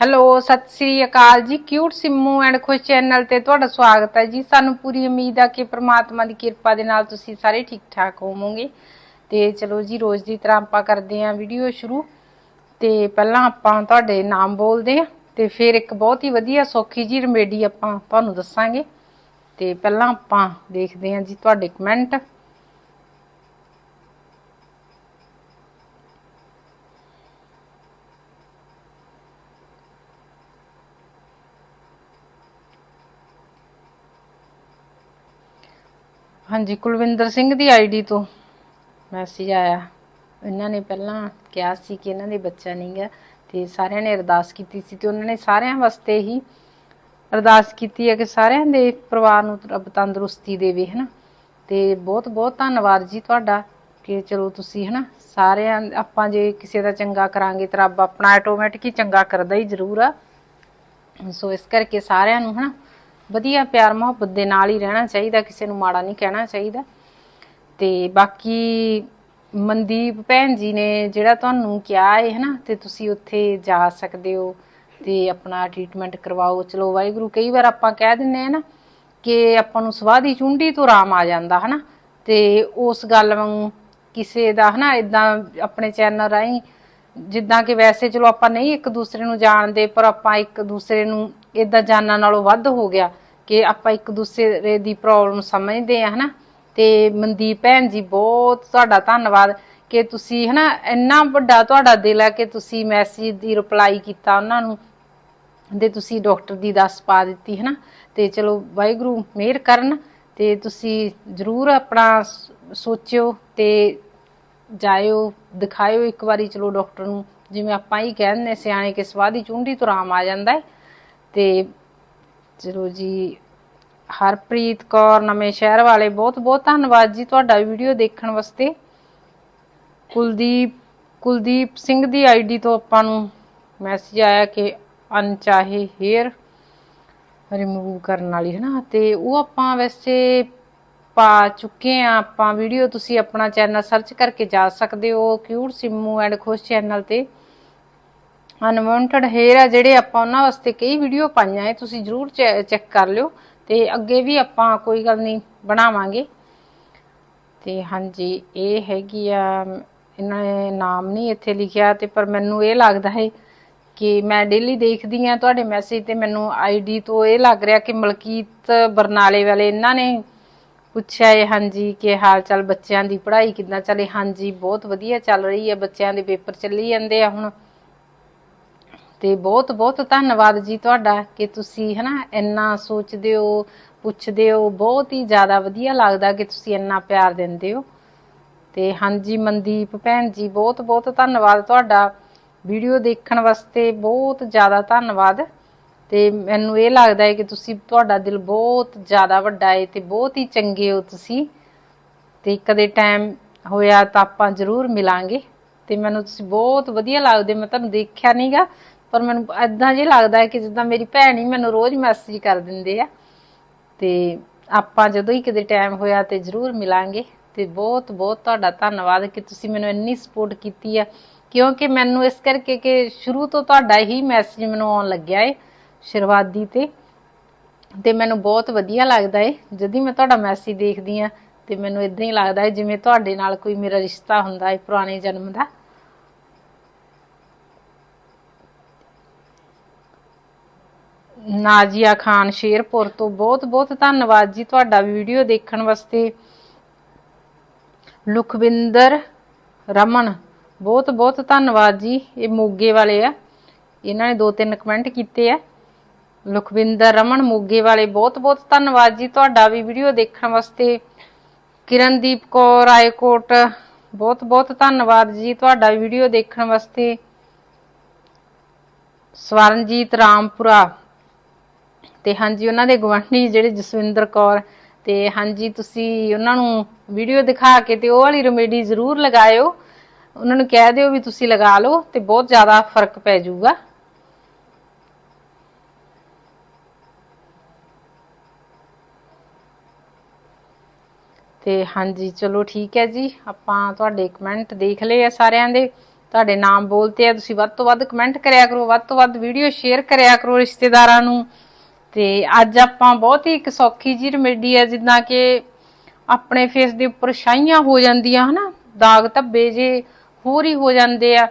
Hello, Sat Sri Akal ji. Cute Simmu and Khush channel ਤੇ ਤੁਹਾਡਾ ਸਵਾਗਤ ਹੈ ਜੀ। ਸਾਨੂੰ ਪੂਰੀ ਉਮੀਦ ਆ ਕਿ ਪ੍ਰਮਾਤਮਾ ਦੀ ਕਿਰਪਾ ਦੇ ਨਾਲ ਤੁਸੀਂ ਸਾਰੇ ਠੀਕ ਠਾਕ ਹੋਵੋਗੇ। ਤੇ ਚਲੋ ਜੀ, ਰੋਜ਼ ਦੀ ਤਰ੍ਹਾਂ ਆਪਾਂ ਕਰਦੇ ਆਂ ਵੀਡੀਓ ਸ਼ੁਰੂ। ਤੇ ਪਹਿਲਾਂ ਆਪਾਂ ਤੁਹਾਡੇ ਨਾਮ ਬੋਲਦੇ ਆ ਤੇ ਫਿਰ ਇੱਕ ਬਹੁਤ ਹੀ ਵਧੀਆ ਸੌਖੀ ਜੀ ਰਮੇਡੀ ਆਪਾਂ ਤੁਹਾਨੂੰ ਦੱਸਾਂਗੇ। ਤੇ ਪਹਿਲਾਂ ਆਪਾਂ ਦੇਖਦੇ ਆਂ ਜੀ ਤੁਹਾਡੇ ਕਮੈਂਟ ਹਾਂਜੀ, ਕੁਲਵਿੰਦਰ ਸਿੰਘ ਦੀ ਆਈਡੀ ਤੋਂ ਮੈਸੇਜ ਆਇਆ। ਇਹਨਾਂ ਨੇ ਪਹਿਲਾਂ ਕਿਹਾ ਸੀ ਕਿ ਇਹਨਾਂ ਦੇ ਬੱਚਾ ਨਹੀਂ ਗਾ ਤੇ ਸਾਰਿਆਂ ਨੇ ਅਰਦਾਸ ਕੀਤੀ ਸੀ ਤੇ ਉਹਨਾਂ ਨੇ ਸਾਰਿਆਂ ਵਾਸਤੇ ਹੀ ਅਰਦਾਸ ਕੀਤੀ ਹੈ ਕਿ ਸਾਰਿਆਂ ਦੇ ਪਰਿਵਾਰ ਨੂੰ ਰੱਬ ਤੰਦਰੁਸਤੀ ਦੇਵੇ, ਹਨਾ? ਤੇ ਬਹੁਤ ਬਹੁਤ ਧੰਨਵਾਦ ਜੀ ਤੁਹਾਡਾ ਕਿ ਚਲੋ ਤੁਸੀਂ, ਹਨਾ, ਸਾਰਿਆਂ ਆਪਾਂ ਜੇ ਕਿਸੇ ਦਾ ਚੰਗਾ ਕਰਾਂਗੇ ਤਾਂ ਰੱਬ ਆਪਣਾ ਆਟੋਮੈਟਿਕ ਹੀ ਚੰਗਾ ਕਰਦਾ ਹੀ ਜ਼ਰੂਰ ਆ। ਸੋ ਇਸ ਕਰਕੇ ਸਾਰਿਆਂ ਨੂੰ, ਹਨਾ ਵਧੀਆ ਪਿਆਰ ਮੁਹੱਬਤ ਦੇ ਨਾਲ ਹੀ ਰਹਿਣਾ ਚਾਹੀਦਾ, ਕਿਸੇ ਨੂੰ ਮਾੜਾ ਨਹੀਂ ਕਹਿਣਾ ਚਾਹੀਦਾ। ਤੇ ਬਾਕੀ ਮਨਦੀਪ ਭੈਣ ਜੀ ਨੇ ਜਿਹੜਾ ਤੁਹਾਨੂੰ ਕਿਹਾ ਹੈ ਹਨਾ, ਤੇ ਤੁਸੀਂ ਉੱਥੇ ਜਾ ਸਕਦੇ ਹੋ ਤੇ ਆਪਣਾ ਟ੍ਰੀਟਮੈਂਟ ਕਰਵਾਓ। ਚਲੋ, ਵਾਹਿਗੁਰੂ, ਕਈ ਵਾਰ ਆਪਾਂ ਕਹਿ ਦਿੰਨੇ ਆ ਨਾ ਕਿ ਆਪਾਂ ਨੂੰ ਸਵਾਹ ਦੀ ਚੁੰਡੀ ਤੋਂ ਆਰਾਮ ਆ ਜਾਂਦਾ, ਹਨਾ। ਤੇ ਉਸ ਗੱਲ ਵਾਂਗੂ ਕਿਸੇ ਦਾ, ਹਨਾ ਇਦਾਂ ਆਪਣੇ ਚੈਨਲ ਰਾਹੀਂ ਜਿੱਦਾਂ ਕਿ ਵੈਸੇ ਚਲੋ ਆਪਾਂ ਨਹੀਂ ਇੱਕ ਦੂਸਰੇ ਨੂੰ ਜਾਣਦੇ, ਪਰ ਆਪਾਂ ਇੱਕ ਦੂਸਰੇ ਨੂੰ ਇਦਾਂ ਜਾਣਨ ਨਾਲੋਂ ਵੱਧ ਹੋ ਗਿਆ ਕਿ ਆਪਾਂ ਇੱਕ ਦੂਸਰੇ ਦੀ ਪ੍ਰੋਬਲਮ ਸਮਝਦੇ ਆ ਹਨਾ? ਤੇ ਮਨਦੀਪ ਭੈਣ ਜੀ, ਬਹੁਤ ਤੁਹਾਡਾ ਧੰਨਵਾਦ ਕਿ ਤੁਸੀਂ, ਹਨਾ, ਇੰਨਾ ਵੱਡਾ ਤੁਹਾਡਾ ਦਿਲ ਆ ਕਿ ਤੁਸੀਂ ਮੈਸੇਜ ਦੀ ਰਿਪਲਾਈ ਕੀਤਾ ਉਹਨਾਂ ਨੂੰ ਦੇ ਤੁਸੀਂ ਡਾਕਟਰ ਦੀ ਦੱਸ ਪਾ ਦਿੱਤੀ, ਹਨਾ? ਤੇ ਚਲੋ, ਵਾਹਿਗੁਰੂ ਮਿਹਰ ਕਰਨ ਤੇ ਤੁਸੀਂ ਜਰੂਰ ਆਪਣਾ ਸੋਚਿਓ ਤੇ ਜਾਇਓ, ਦਿਖਾਇਓ ਇੱਕ ਵਾਰੀ, ਚਲੋ ਡਾਕਟਰ ਨੂੰ, ਜਿਵੇਂ ਆਪਾਂ ਹੀ ਕਹਿੰਦੇ ਸਿਆਣੇ ਕਿ ਸਵਾਹ ਦੀ ਚੁੰਡੀ ਤੋਂ ਆਰਾਮ ਆ ਜਾਂਦਾ ਹੈ। ਤੇ ਚਲੋ ਜੀ, ਹਰਪ੍ਰੀਤ ਕੌਰ, ਨਵੇਂ ਸ਼ਹਿਰ ਵਾਲੇ, ਬਹੁਤ ਬਹੁਤ ਧੰਨਵਾਦ ਜੀ ਤੁਹਾਡਾ ਵੀਡੀਓ ਦੇਖਣ ਵਾਸਤੇ। ਕੁਲਦੀਪ ਕੁਲਦੀਪ ਸਿੰਘ ਦੀ ਆਈਡੀ ਤੋਂ ਆਪਾਂ ਨੂੰ ਮੈਸੇਜ ਆਇਆ ਕਿ ਅਨਚਾਹੇ ਹੇਅਰ ਰਿਮੂਵ ਕਰਨ ਵਾਲੀ ਹੈ ਨਾ ਤੇ ਉਹ ਆਪਾਂ ਵੈਸੇ ਪਾ ਚੁੱਕੇ ਆ, ਆਪਾਂ ਵੀਡੀਓ ਤੁਸੀਂ ਆਪਣਾ ਚੈਨਲ ਸਰਚ ਕਰਕੇ ਜਾ ਸਕਦੇ ਹੋ cute Simmu and Khush channel ਤੇ। ਅਨਵਾਂਟਡ ਹੇਅਰ ਆ ਜਿਹੜੇ ਆਪਾਂ ਉਹਨਾਂ ਵਾਸਤੇ ਕਈ ਵੀਡੀਓ ਪਾਈਆਂ ਹੈ ਤੁਸੀਂ ਜਰੂਰ ਚੈੱਕ ਕਰ ਲਿਓ ਤੇ ਅੱਗੇ ਵੀ ਆਪਾਂ ਕੋਈ ਗੱਲ ਨਹੀਂ ਬਣਾਵਾਂਗੇ। ਤੇ ਹਾਂਜੀ, ਇਹ ਹੈਗੀ ਆ, ਇਹਨਾਂ ਨੇ ਨਾਮ ਨਹੀਂ ਇੱਥੇ ਲਿਖਿਆ ਤੇ ਪਰ ਮੈਨੂੰ ਇਹ ਲੱਗਦਾ ਹੈ ਕਿ ਮੈਂ ਡੇਲੀ ਦੇਖਦੀ ਆ ਤੁਹਾਡੇ ਮੈਸੇਜ ਤੇ, ਮੈਨੂੰ ਆਈਡੀ ਤੋਂ ਇਹ ਲੱਗ ਰਿਹਾ ਕਿ ਮਲਕੀਤ ਬਰਨਾਲੇ ਵਾਲੇ ਇਹਨਾਂ ਨੇ ਪੁੱਛਿਆ ਹੈ, ਹਾਂਜੀ, ਕਿ ਹਾਲ ਚਾਲ ਬੱਚਿਆਂ ਦੀ ਪੜ੍ਹਾਈ ਕਿੱਦਾਂ ਚੱਲੇ? ਹਾਂਜੀ, ਬਹੁਤ ਵਧੀਆ ਚੱਲ ਰਹੀ ਹੈ, ਬੱਚਿਆਂ ਦੇ ਪੇਪਰ ਚੱਲੀ ਜਾਂਦੇ ਆ ਹੁਣ। ਤੇ ਬਹੁਤ ਬਹੁਤ ਧੰਨਵਾਦ ਜੀ ਤੁਹਾਡਾ ਕਿ ਤੁਸੀਂ ਹਨਾ ਇੰਨਾ ਸੋਚਦੇ ਹੋ, ਪੁੱਛਦੇ ਹੋ, ਬਹੁਤ ਹੀ ਜ਼ਿਆਦਾ ਵਧੀਆ ਲੱਗਦਾ ਕਿ ਤੁਸੀਂ ਇੰਨਾ ਪਿਆਰ ਦਿੰਦੇ ਹੋ। ਤੇ ਹਾਂਜੀ ਮਨਦੀਪ ਭੈਣ ਜੀ, ਬਹੁਤ ਬਹੁਤ ਧੰਨਵਾਦ ਤੁਹਾਡਾ। ਵੀਡੀਓ ਦੇਖਣ ਵਾਸਤੇ ਬਹੁਤ ਜ਼ਿਆਦਾ ਧੰਨਵਾਦ। ਤੇ ਮੈਨੂੰ ਇਹ ਲੱਗਦਾ ਹੈ ਕਿ ਤੁਸੀਂ, ਤੁਹਾਡਾ ਦਿਲ ਬਹੁਤ ਜ਼ਿਆਦਾ ਵੱਡਾ ਹੈ ਤੇ ਬਹੁਤ ਹੀ ਚੰਗੇ ਹੋ ਤੁਸੀਂ। ਤੇ ਕਦੇ ਟਾਈਮ ਹੋਇਆ ਤਾਂ ਆਪਾਂ ਜ਼ਰੂਰ ਮਿਲਾਂਗੇ। ਤੇ ਮੈਨੂੰ ਤੁਸੀਂ ਬਹੁਤ ਵਧੀਆ ਲੱਗਦੇ, ਮੈਂ ਤੁਹਾਨੂੰ ਦੇਖਿਆ ਨਹੀਂਗਾ ਪਰ ਮੈਨੂੰ ਐਦਾਂ ਜੇ ਲੱਗਦਾ ਹੈ ਕਿ ਜਿੱਦਾਂ ਮੇਰੀ ਭੈਣ ਹੀ ਮੈਨੂੰ ਰੋਜ਼ ਮੈਸੇਜ ਕਰ ਦਿੰਦੇ ਆ, ਤੇ ਆਪਾਂ ਜਦੋਂ ਹੀ ਕਿਤੇ ਟਾਈਮ ਹੋਇਆ ਤੇ ਜ਼ਰੂਰ ਮਿਲਾਂਗੇ, ਤੇ ਬਹੁਤ ਬਹੁਤ ਤੁਹਾਡਾ ਧੰਨਵਾਦ ਕਿ ਤੁਸੀਂ ਮੈਨੂੰ ਇੰਨੀ ਸਪੋਰਟ ਕੀਤੀ ਆ, ਕਿਉਂਕਿ ਮੈਨੂੰ ਇਸ ਕਰਕੇ ਕਿ ਸ਼ੁਰੂ ਤੋਂ ਤੁਹਾਡਾ ਹੀ ਮੈਸੇਜ ਮੈਨੂੰ ਆਉਣ ਲੱਗਿਆ ਏ ਸ਼ੁਰੂਆਤੀ ਤੇ ਤੇ ਮੈਨੂੰ ਬਹੁਤ ਵਧੀਆ ਲੱਗਦਾ ਏ, ਜਦੋਂ ਮੈਂ ਤੁਹਾਡਾ ਮੈਸੇਜ ਦੇਖਦੀ ਆ, ਤੇ ਮੈਨੂੰ ਇਦਾਂ ਹੀ ਲੱਗਦਾ ਏ ਜਿਵੇਂ ਤੁਹਾਡੇ ਨਾਲ ਕੋਈ ਮੇਰਾ ਰਿਸ਼ਤਾ ਹੁੰਦਾ ਏ ਪੁਰਾਣੇ ਜਨਮ ਦਾ। ਨਾਜੀਆ ਖਾਨ ਸ਼ੇਰਪੁਰ ਤੋਂ ਬਹੁਤ ਬਹੁਤ ਧੰਨਵਾਦ ਜੀ ਤੁਹਾਡਾ ਵੀਡੀਓ ਦੇਖਣ ਵਾਸਤੇ। ਲੁਖਵਿੰਦਰ ਰਮਨ, ਬਹੁਤ ਬਹੁਤ ਧੰਨਵਾਦ ਜੀ, ਇਹ ਮੋਗੇ ਵਾਲੇ ਆ। ਇਹਨਾਂ ਨੇ ਦੋ ਤਿੰਨ ਕਮੈਂਟ ਕੀਤੇ ਆ। ਲੁਖਵਿੰਦਰ ਰਮਨ, ਮੋਗੇ ਵਾਲੇ, ਬਹੁਤ ਬਹੁਤ ਧੰਨਵਾਦ ਜੀ ਤੁਹਾਡਾ ਵੀ ਵੀਡੀਓ ਦੇਖਣ ਵਾਸਤੇ। ਕਿਰਨਦੀਪ ਕੌਰ ਰਾਏਕੋਟ ਬਹੁਤ ਬਹੁਤ ਧੰਨਵਾਦ ਜੀ ਤੁਹਾਡਾ ਵੀਡੀਓ ਦੇਖਣ ਵਾਸਤੇ। ਸਵਰਨਜੀਤ ਰਾਮਪੁਰਾ ਤੇ ਹਾਂਜੀ, ਉਹਨਾਂ ਦੇ ਗਵਾਂਢੀ ਜਿਹੜੇ ਜਸਵਿੰਦਰ ਕੌਰ ਤੇ ਹਾਂਜੀ, ਤੁਸੀਂ ਉਹਨਾਂ ਨੂੰ ਵੀਡੀਓ ਦਿਖਾ ਕੇ ਤੇ ਉਹ ਵਾਲੀ ਰੈਮੇਡੀ ਜ਼ਰੂਰ ਲਗਾਇਓ। ਉਹਨਾਂ ਨੂੰ ਕਹਿ ਦਿਓ ਵੀ ਤੁਸੀਂ ਲਗਾ ਲਓ ਤੇ ਬਹੁਤ ਜ਼ਿਆਦਾ ਫ਼ਰਕ ਪੈ ਜਾਊਗਾ। ਤੇ ਹਾਂਜੀ, ਚਲੋ ਠੀਕ ਹੈ ਜੀ, ਆਪਾਂ ਤੁਹਾਡੇ ਕਮੈਂਟ ਦੇਖ ਲਏ ਆ ਸਾਰਿਆਂ ਦੇ। ਤੁਹਾਡੇ ਨਾਮ ਬੋਲਤੇ ਆ, ਤੁਸੀਂ ਵੱਧ ਤੋਂ ਵੱਧ ਕਮੈਂਟ ਕਰਿਆ ਕਰੋ, ਵੱਧ ਤੋਂ ਵੱਧ ਵੀਡੀਓ ਸ਼ੇਅਰ ਕਰਿਆ ਕਰੋ ਰਿਸ਼ਤੇਦਾਰਾਂ ਨੂੰ। ਤੇ ਅੱਜ ਆਪਾਂ ਬਹੁਤ ਹੀ ਇੱਕ ਸੌਖੀ ਜੀ ਰੈਮੇਡੀ ਹੈ, ਜਿੱਦਾਂ ਕਿ ਆਪਣੇ ਫੇਸ ਦੇ ਉੱਪਰ ਛਾਈਆਂ ਹੋ ਜਾਂਦੀਆਂ, ਹਨਾ? ਦਾਗ ਧੱਬੇ ਜੇ ਹੋਰ ਹੀ ਹੋ ਜਾਂਦੇ ਆ।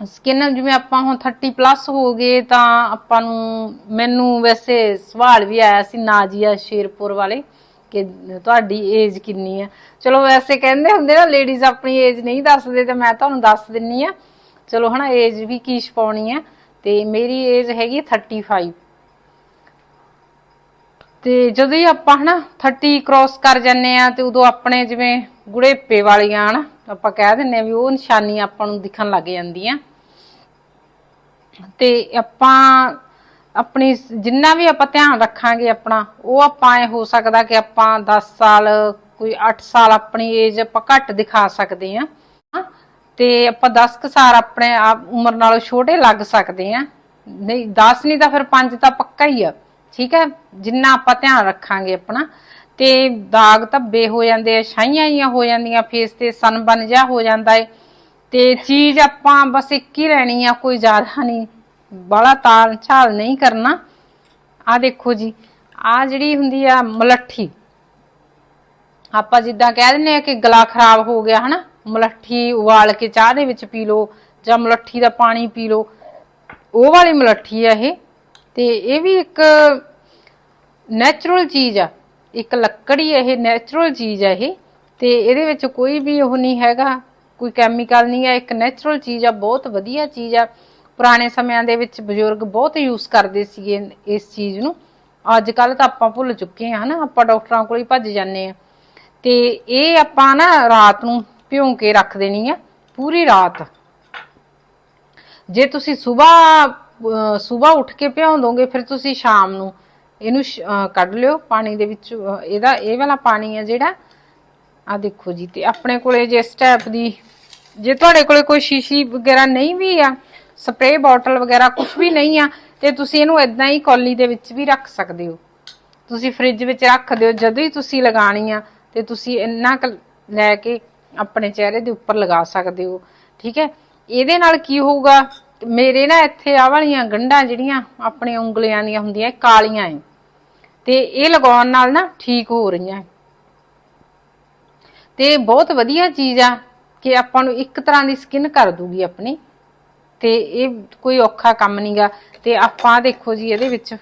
ਸਕਿਨ ਜਿਵੇਂ ਆਪਾਂ ਹੁਣ 30 ਪਲੱਸ ਹੋ ਗਏ, ਤਾਂ ਆਪਾਂ ਨੂੰ ਮੈਨੂੰ ਵੈਸੇ ਸਵਾਲ ਵੀ ਆਇਆ ਸੀ ਨਾਜੀਆ ਸ਼ੇਰਪੁਰ ਵਾਲੇ ਕਿ ਤੁਹਾਡੀ ਏਜ ਕਿੰਨੀ ਆ? ਚਲੋ ਵੈਸੇ ਕਹਿੰਦੇ ਹੁੰਦੇ ਨਾ ਲੇਡੀਜ਼ ਆਪਣੀ ਏਜ ਨਹੀਂ ਦੱਸਦੇ, ਤੇ ਮੈਂ ਤੁਹਾਨੂੰ ਦੱਸ ਦਿੰਨੀ ਆ। ਚਲੋ ਹਨਾ ਏਜ ਵੀ ਕੀ ਛਪਾਉਣੀ ਆ। ਤੇ ਮੇਰੀ ਏਜ ਹੈਗੀ 35 ਤੇ ਜਦੋਂ ਹੀ ਆਪਾਂ ਹਨਾ 30 ਕ੍ਰਾਸ ਕਰ ਜੰਨੇ ਆ ਤੇ ਉਦੋਂ ਆਪਣੇ ਜਿਵੇਂ ਗੁੜੇਪੇ ਵਾਲੀਆਂ ਹਨਾ, ਆਪਾਂ ਕਹਿ ਦਿੰਨੇ ਆ ਵੀ ਉਹ ਨਿਸ਼ਾਨੀ ਆਪਾਂ ਨੂੰ ਦਿਖਣ ਲੱਗ ਜਾਂਦੀਆਂ। ਤੇ ਆਪਾਂ ਆਪਣੀ ਜਿੰਨਾ ਵੀ ਆਪਾਂ ਧਿਆਨ ਰੱਖਾਂਗੇ ਆਪਣਾ, ਉਹ ਆਪਾਂ ਇਹ ਹੋ ਸਕਦਾ ਕਿ ਆਪਾਂ 10 ਸਾਲ, ਕੋਈ 8 ਸਾਲ ਆਪਣੀ ਏਜ ਆਪਾਂ ਘੱਟ ਦਿਖਾ ਸਕਦੇ ਆ ਤੇ ਆਪਾਂ 10 ਕ ਸਾਲ ਆਪਣੇ ਆਪ ਉਮਰ ਨਾਲੋਂ ਛੋਟੇ ਲੱਗ ਸਕਦੇ ਆ ਨਹੀਂ 10 ਨਹੀਂ ਤਾਂ ਫਿਰ 5 ਤਾਂ ਪੱਕਾ ਹੀ ਆ। ਠੀਕ ਹੈ? ਜਿੰਨਾ ਆਪਾਂ ਧਿਆਨ ਰੱਖਾਂਗੇ ਆਪਣਾ। ਤੇ ਦਾਗ ਧੱਬੇ ਹੋ ਜਾਂਦੇ ਆ, ਛਾਈਆਂ ਜੀਆਂ ਹੋ ਜਾਂਦੀਆਂ ਫੇਸ ਤੇ ਸਨ ਸਨਬਨ ਜਿਹਾ ਹੋ ਜਾਂਦਾ ਏ। ਤੇ ਚੀਜ਼ ਆਪਾਂ ਬਸ ਇੱਕ ਹੀ ਲੈਣੀ ਆ, ਕੋਈ ਜ਼ਿਆਦਾ ਨਹੀਂ। ਬੜਾ ਤਾਲ ਝਾਲ ਨਹੀਂ ਕਰਨਾ। ਆ ਦੇਖੋ ਜੀ ਆ ਜਿਹੜੀ ਹੁੰਦੀ ਆ ਮਲੱਠੀ। ਆਪਾਂ ਜਿੱਦਾਂ ਕਹਿ ਦਿੰਨੇ ਆ ਕਿ ਗਲਾ ਖਰਾਬ ਹੋ ਗਿਆ, ਹਨਾ? ਮਲੱਠੀ ਉਬਾਲ ਕੇ ਚਾਹ ਦੇ ਵਿੱਚ ਪੀ ਲਓ ਜਾਂ ਮਲੱਠੀ ਦਾ ਪਾਣੀ ਪੀ ਲਓ। ਉਹ ਵਾਲੀ ਮਲੱਠੀ ਆ ਇਹ। ਤੇ ਇਹ ਵੀ ਇੱਕ ਨੈਚੁਰਲ ਚੀਜ਼ ਆ। ਇੱਕ ਲੱਕੜੀ ਇਹ ਨੈਚੁਰਲ ਚੀਜ਼ ਆ ਇਹ। ਤੇ ਇਹਦੇ ਵਿੱਚ ਕੋਈ ਵੀ ਉਹ ਨਹੀਂ ਹੈਗਾ, ਕੋਈ ਕੈਮੀਕਲ ਨਹੀਂ ਹੈ ਇੱਕ ਨੈਚੁਰਲ ਚੀਜ਼ ਆ, ਬਹੁਤ ਵਧੀਆ ਚੀਜ਼ ਆ। ਪੁਰਾਣੇ ਸਮਿਆਂ ਦੇ ਵਿੱਚ ਬਜ਼ੁਰਗ ਬਹੁਤ ਯੂਜ਼ ਕਰਦੇ ਸੀਗੇ ਇਸ ਚੀਜ਼ ਨੂੰ। ਅੱਜ ਕੱਲ ਤਾਂ ਆਪਾਂ ਭੁੱਲ ਚੁੱਕੇ ਹਾਂ ਹਨਾ, ਆਪਾਂ ਡਾਕਟਰਾਂ ਕੋਲ ਹੀ ਭੱਜ ਜਾਂਦੇ ਆ ਤੇ ਇਹ ਆਪਾਂ ਨਾ ਰਾਤ ਨੂੰ ਭਿਉਂ ਕੇ ਰੱਖ ਦੇਣੀ ਆ, ਪੂਰੀ ਰਾਤ। ਜੇ ਤੁਸੀਂ ਸਵੇਰ ਸਵੇਰ ਉੱਠ ਕੇ ਭਿਉਂ ਦੋਗੇ, ਫਿਰ ਤੁਸੀਂ ਸ਼ਾਮ ਨੂੰ ਇਹਨੂੰ ਸ਼- ਕੱਢ ਲਿਓ ਪਾਣੀ ਦੇ ਵਿੱਚ। ਇਹਦਾ, ਇਹ ਵਾਲਾ ਪਾਣੀ ਹੈ ਜਿਹੜਾ ਆ ਦੇਖੋ ਜੀ, ਤੇ ਆਪਣੇ ਕੋਲੇ ਜੇ ਇਸ ਟਾਈਪ ਦੀ, ਜੇ ਤੁਹਾਡੇ ਕੋਲੇ ਕੋਈ ਸ਼ੀਸ਼ੀ ਵਗੈਰਾ ਨਹੀਂ ਵੀ ਆ ਸਪਰੇਅ ਬੋਟਲ ਵਗੈਰਾ ਕੁਝ ਵੀ ਨਹੀਂ ਆ, ਤੇ ਤੁਸੀਂ ਇਹਨੂੰ ਇਦਾਂ ਹੀ ਕੌਲੀ ਦੇ ਵਿੱਚ ਵੀ ਰੱਖ ਸਕਦੇ ਹੋ। ਤੁਸੀਂ ਫ੍ਰਿਜ ਵਿੱਚ ਰੱਖ ਦਿਓ, ਜਦੋਂ ਹੀ ਤੁਸੀਂ ਲਗਾਣੀ ਆ, ਤੇ ਤੁਸੀਂ ਇੰਨਾ ਕੁ ਲੈ ਕੇ ਆਪਣੇ ਚਿਹਰੇ ਦੇ ਉੱਪਰ ਲਗਾ ਸਕਦੇ ਹੋ। ਠੀਕ ਹੈ? ਇਹਦੇ ਨਾਲ ਕੀ ਹੋਊਗਾ? ਮੇਰੇ ਨਾ ਇੱਥੇ ਆ ਵਾਲੀਆਂ ਗੰਢਾਂ ਜਿਹੜੀਆਂ ਆਪਣੇ ਉਂਗਲੀਆਂ ਦੀਆਂ ਹੁੰਦੀਆਂ, ਇਹ ਕਾਲੀਆਂ ਏ। ਤੇ ਇਹ ਲਗਾਉਣ ਨਾਲ ਨਾ ਠੀਕ ਹੋ ਰਹੀਆਂ ਤੇ ਬਹੁਤ ਵਧੀਆ ਚੀਜ਼ ਆ ਕਿ ਆਪਾਂ ਨੂੰ ਇੱਕ ਤਰ੍ਹਾਂ ਦੀ ਸਕਿਨ ਕਰ ਦੂਗੀ ਆਪਣੀ। ਤੇ ਇਹ ਕੋਈ ਔਖਾ ਕੰਮ ਨਹੀਂਗਾ ਤੇ ਆਪਾਂ ਦੇਖੋ ਜੀ ਇਹਦੇ ਵਿੱਚ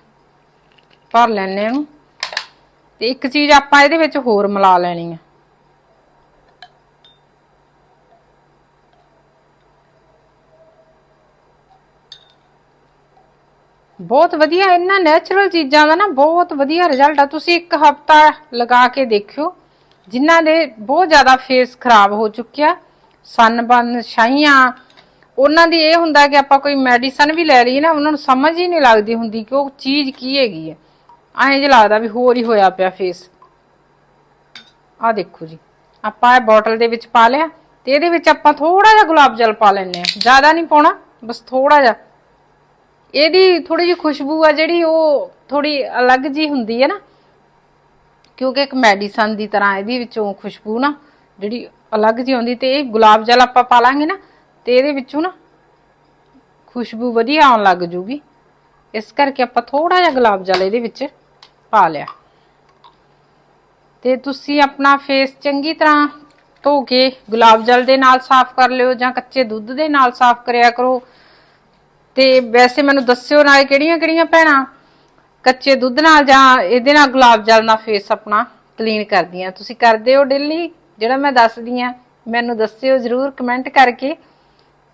ਭਰ ਲੈਣੇ ਇਹਨੂੰ ਤੇ ਇੱਕ ਚੀਜ਼ ਆਪਾਂ ਇਹਦੇ ਵਿੱਚ ਹੋਰ ਮਿਲਾ ਲੈਣੀ ਆ। ਬਹੁਤ ਵਧੀਆ ਇਹਨਾਂ ਨੈਚੁਰਲ ਚੀਜ਼ਾਂ ਦਾ ਨਾ ਬਹੁਤ ਵਧੀਆ ਰਿਜ਼ਲਟ ਆ। ਤੁਸੀਂ ਇੱਕ ਹਫਤਾ ਲਗਾ ਕੇ ਦੇਖਿਓ, ਜਿਨ੍ਹਾਂ ਦੇ ਬਹੁਤ ਜ਼ਿਆਦਾ ਫੇਸ ਖਰਾਬ ਹੋ ਚੁੱਕਿਆ। ਸਨਬਨ ਛਾਈਆਂ ਉਹਨਾਂ ਦੀ ਇਹ ਹੁੰਦਾ ਕਿ ਆਪਾਂ ਕੋਈ ਮੈਡੀਸਨ ਵੀ ਲੈ ਲਈਏ ਨਾ, ਉਹਨਾਂ ਨੂੰ ਸਮਝ ਹੀ ਨਹੀਂ ਲੱਗਦੀ ਹੁੰਦੀ ਕਿ ਉਹ ਚੀਜ਼ ਕੀ ਹੈਗੀ ਹੈ। ਐਂ ਜਿਹਾ ਲੱਗਦਾ ਵੀ ਹੋਰ ਹੀ ਹੋਇਆ ਪਿਆ ਫੇਸ ਆ ਦੇਖੋ ਜੀ, ਆਪਾਂ ਇਹ ਬੋਟਲ ਦੇ ਵਿੱਚ ਪਾ ਲਿਆ ਤੇ ਇਹਦੇ ਵਿੱਚ ਆਪਾਂ ਥੋੜਾ ਜਿਹਾ ਗੁਲਾਬ ਜਲ ਪਾ ਲੈਣੇ ਆ ਜ਼ਿਆਦਾ ਨਹੀਂ ਪਾਉਣਾ, ਬਸ ਥੋੜਾ ਜਿਹਾ। ਇਹਦੀ ਥੋੜੀ ਜਿਹੀ ਖੁਸ਼ਬੂ ਆ ਜਿਹੜੀ ਉਹ ਥੋੜੀ ਅਲੱਗ ਜੀ ਹੁੰਦੀ ਹੈ ਨਾ। ਕਿਉਂਕਿ ਇੱਕ ਮੈਡੀਸਨ ਦੀ ਤਰ੍ਹਾਂ ਇਹਦੇ ਵਿੱਚੋਂ ਖੁਸ਼ਬੂ ਨਾ ਜਿਹੜੀ ਅਲੱਗ ਜੀ ਆਉਂਦੀ ਤੇ ਇਹ ਗੁਲਾਬ ਜਲ ਆਪਾਂ ਪਾ ਲਾਂਗੇ ਨਾ, ਤੇ ਇਹਦੇ ਵਿੱਚੋਂ ਨਾ ਖੁਸ਼ਬੂ ਵਧੀਆ ਆਉਣ ਲੱਗ ਜੂਗੀ। ਇਸ ਕਰਕੇ ਆਪਾਂ ਥੋੜਾ ਜਿਹਾ ਗੁਲਾਬ ਜਲ ਇਹਦੇ ਵਿੱਚ ਪਾ ਲਿਆ। ਤੇ ਤੁਸੀਂ ਆਪਣਾ ਫੇਸ ਚੰਗੀ ਤਰ੍ਹਾਂ ਧੋ ਕੇ ਗੁਲਾਬ ਜਲ ਦੇ ਨਾਲ ਸਾਫ਼ ਕਰ ਲਿਓ ਜਾਂ ਕੱਚੇ ਦੁੱਧ ਦੇ ਨਾਲ ਸਾਫ਼ ਕਰਿਆ ਕਰੋ। ਤੇ ਵੈਸੇ ਮੈਨੂੰ ਦੱਸਿਓ ਨਾਲ ਕਿਹੜੀਆਂ ਕਿਹੜੀਆਂ ਭੈਣਾਂ? ਕੱਚੇ ਦੁੱਧ ਨਾਲ ਜਾਂ ਇਹਦੇ ਨਾਲ ਗੁਲਾਬ ਜਲ ਨਾਲ ਫੇਸ ਆਪਣਾ ਕਲੀਨ ਕਰਦੀਆਂ। ਤੁਸੀਂ ਕਰਦੇ ਹੋ ਡੇਲੀ ਜਿਹੜਾ ਮੈਂ ਦੱਸਦੀ ਆ ਮੈਨੂੰ ਦੱਸਿਓ ਜਰੂਰ ਕਮੈਂਟ ਕਰਕੇ।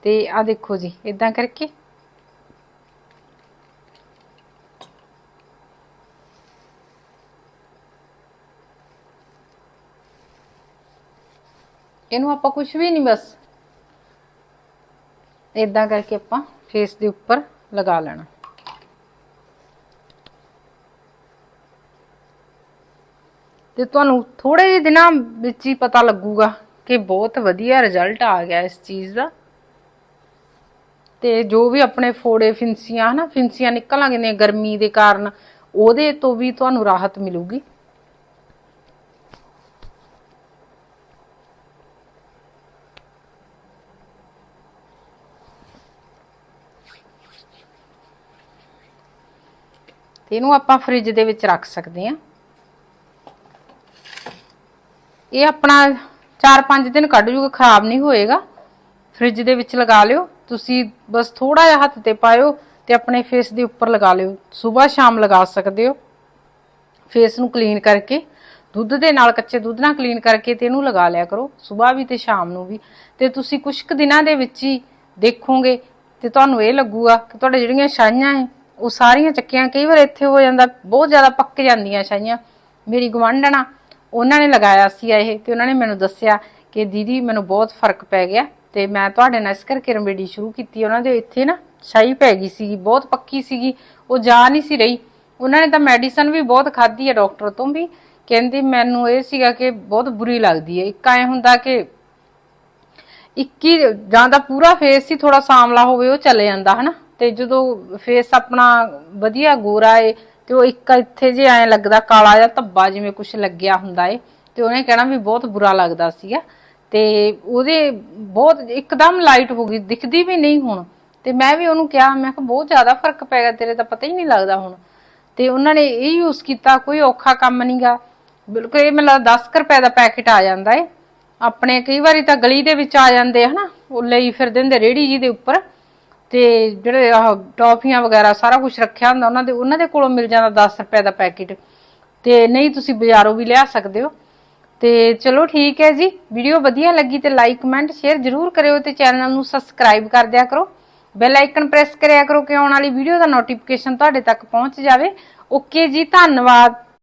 ਤੇ ਆ ਦੇਖੋ ਜੀ ਇਦਾਂ ਕਰਕੇ। ਇਹਨੂੰ ਆਪਾਂ ਕੁਝ ਵੀ ਨਹੀਂ ਬਸ। ਇਦਾਂ ਕਰਕੇ ਆਪਾਂ ਫੇਸ ਦੇ ਉੱਪਰ ਲਗਾ ਲੈਣਾ। ਤੇ ਤੁਹਾਨੂੰ ਥੋੜੇ ਜਿਹੇ ਦਿਨਾਂ ਵਿੱਚ ਹੀ ਪਤਾ ਲੱਗੂਗਾ ਕਿ ਬਹੁਤ ਵਧੀਆ ਰਿਜ਼ਲਟ ਆ ਗਿਆ ਇਸ ਚੀਜ਼ ਦਾ। ਤੇ ਜੋ ਵੀ ਆਪਣੇ ਫੋੜੇ ਫਿੰਸੀਆਂ ਹਨਾ, ਫਿੰਸੀਆਂ ਨਿਕਲ ਲੱਗਦੀਆਂ ਗਰਮੀ ਦੇ ਕਾਰਨ, ਉਹਦੇ ਤੋਂ ਵੀ ਤੁਹਾਨੂੰ ਰਾਹਤ ਮਿਲੂਗੀ। ਤੇ ਇਹਨੂੰ ਆਪਾਂ ਫ੍ਰਿਜ ਦੇ ਵਿੱਚ ਰੱਖ ਸਕਦੇ ਹਾਂ। ਇਹ ਆਪਣਾ 4-5 ਦਿਨ ਕੱਢ ਜੂਗਾ, ਖਰਾਬ ਨਹੀਂ ਹੋਏਗਾ। ਫ੍ਰਿਜ ਦੇ ਵਿੱਚ ਲਗਾ ਲਿਓ। ਤੁਸੀਂ ਬਸ ਥੋੜਾ ਜਿਹਾ ਹੱਥ ਤੇ ਪਾਇਓ ਤੇ ਆਪਣੇ ਫੇਸ ਦੇ ਉੱਪਰ ਲਗਾ ਲਿਓ। ਸਵੇਰ ਸ਼ਾਮ ਲਗਾ ਸਕਦੇ ਹੋ। ਫੇਸ ਨੂੰ ਕਲੀਨ ਕਰਕੇ, ਦੁੱਧ ਦੇ ਨਾਲ ਕੱਚੇ ਦੁੱਧ ਨਾਲ ਕਲੀਨ ਕਰਕੇ ਤੇ ਇਹਨੂੰ ਲਗਾ ਲਿਆ ਕਰੋ। ਸਵੇਰ ਵੀ ਤੇ ਸ਼ਾਮ ਨੂੰ ਵੀ। ਤੇ ਤੁਸੀਂ ਕੁਝ ਕੁ ਦਿਨਾਂ ਦੇ ਵਿੱਚ ਹੀ ਦੇਖੋਗੇ ਤੇ ਤੁਹਾਨੂੰ ਇਹ ਲੱਗੂਗਾ ਕਿ ਤੁਹਾਡੇ ਜਿਹੜੀਆਂ ਛਾਈਆਂ ਹੈ ਉਹ ਸਾਰੀਆਂ ਚੱਕੀਆਂ ਕਈ ਵਾਰ ਇੱਥੇ ਹੋ ਜਾਂਦਾ, ਬਹੁਤ ਜ਼ਿਆਦਾ ਪੱਕ ਜਾਂਦੀਆਂ ਛਾਈਆਂ ਮੇਰੀ ਗਵਾਂਢਣਾ ਉਹਨਾਂ ਨੇ ਲਗਾਇਆ ਸੀ ਇਹ ਤੇ ਉਹਨਾਂ ਨੇ ਮੈਨੂੰ ਦੱਸਿਆ ਕਿ ਦੀਦੀ ਮੈਨੂੰ ਬਹੁਤ ਫ਼ਰਕ ਪੈ ਗਿਆ ਤੇ ਮੈਂ ਤੁਹਾਡੇ ਨਾਲ ਇਸ ਕਰਕੇ ਰਮੇਡੀ ਸ਼ੁਰੂ ਕੀਤੀ। ਉਹਨਾਂ ਦੇ ਇੱਥੇ ਨਾ ਛਾਈ ਪੈ ਗਈ ਸੀਗੀ, ਬਹੁਤ ਪੱਕੀ ਸੀਗੀ, ਉਹ ਜਾ ਨਹੀਂ ਸੀ ਰਹੀ। ਉਹਨਾਂ ਨੇ ਤਾਂ ਮੈਡੀਸਨ ਵੀ ਬਹੁਤ ਖਾਧੀ ਹੈ ਡਾਕਟਰ ਤੋਂ ਵੀ, ਕਹਿੰਦੀ ਮੈਨੂੰ ਇਹ ਸੀਗਾ ਕਿ ਬਹੁਤ ਬੁਰੀ ਲੱਗਦੀ ਹੈ। ਇੱਕ ਐ ਹੁੰਦਾ ਕਿ 21 ਜਾਂ ਤਾਂ ਪੂਰਾ ਫੇਸ ਹੀ ਥੋੜਾ ਸਾਂਵਲਾ ਹੋਵੇ, ਉਹ ਚੱਲ ਜਾਂਦਾ, ਹਨਾ। ਤੇ ਜਦੋਂ ਫੇਸ ਆਪਣਾ ਵਧੀਆ ਗੋਰਾ ਏ, ਤੇ ਉਹ ਇੱਕ ਇੱਥੇ ਜੇ ਐ ਲੱਗਦਾ ਕਾਲਾ ਜਾਂ ਧੱਬਾ ਜਿਵੇਂ ਕੁਝ ਲੱਗਿਆ ਹੁੰਦਾ ਏ, ਤੇ ਉਹਨੇ ਕਹਿਣਾ ਵੀ ਬਹੁਤ ਬੁਰਾ ਲੱਗਦਾ ਸੀਗਾ। ਤੇ ਉਹਦੇ ਬਹੁਤ, ਇੱਕਦਮ ਲਾਈਟ ਹੋ ਗਈ, ਦਿਖਦੀ ਵੀ ਨਹੀਂ ਹੁਣ। ਤੇ ਮੈਂ ਵੀ ਉਹਨੂੰ ਕਿਹਾ, ਮੈਂ ਕਿਹਾ ਬਹੁਤ ਜ਼ਿਆਦਾ ਫ਼ਰਕ ਪੈ ਗਿਆ, ਤੇਰੇ ਤਾਂ ਪਤਾ ਹੀ ਨਹੀਂ ਲੱਗਦਾ ਹੁਣ। ਤੇ ਉਹਨਾਂ ਨੇ ਇਹ ਯੂਜ਼ ਕੀਤਾ, ਕੋਈ ਔਖਾ ਕੰਮ ਨਹੀਂਗਾ ਬਿਲਕੁਲ ਇਹ ਮੈਨੂੰ ਲੱਗਦਾ 10 ਕੁ ਰੁਪਏ ਦਾ ਪੈਕੇਟ ਆ ਜਾਂਦਾ ਏ। ਆਪਣੇ ਕਈ ਵਾਰੀ ਤਾਂ ਗਲੀ ਦੇ ਵਿੱਚ ਆ ਜਾਂਦੇ ਹਨਾ, ਉਹ ਲਈ ਫਿਰਦੇ ਹੁੰਦੇ ਰੇੜੀ ਜੀ ਦੇ ਉੱਪਰ। ਤੇ ਜਿਹੜੇ ਆਹ ਟੌਫੀਆਂ ਵਗੈਰਾ ਸਾਰਾ ਕੁਝ ਰੱਖਿਆ ਹੁੰਦਾ, ਉਹਨਾਂ ਦੇ ਉਹਨਾਂ ਦੇ ਕੋਲੋਂ ਮਿਲ ਜਾਂਦਾ 10 ਰੁਪਏ ਦਾ ਪੈਕੇਟ। ਤੇ ਨਹੀਂ, ਤੁਸੀਂ ਬਾਜ਼ਾਰੋਂ ਵੀ ਲਿਆ ਸਕਦੇ ਹੋ। ਤੇ ਚਲੋ ਠੀਕ ਹੈ ਜੀ, ਵੀਡੀਓ ਵਧੀਆ ਲੱਗੀ ਤੇ ਲਾਈਕ ਕਮੈਂਟ ਸ਼ੇਅਰ ਜਰੂਰ ਕਰਿਓ ਤੇ ਚੈਨਲ ਨੂੰ ਸਬਸਕ੍ਰਾਈਬ ਕਰ ਦਿਆ ਕਰੋ। ਬੈਲ ਆਈਕਨ ਪ੍ਰੈਸ ਕਰਿਆ ਕਰੋ ਕਿ ਆਉਣ ਵਾਲੀ ਵੀਡੀਓ ਦਾ ਨੋਟੀਫਿਕੇਸ਼ਨ ਤੁਹਾਡੇ ਤੱਕ ਪਹੁੰਚ ਜਾਵੇ। ਓਕੇ ਜੀ, ਧੰਨਵਾਦ।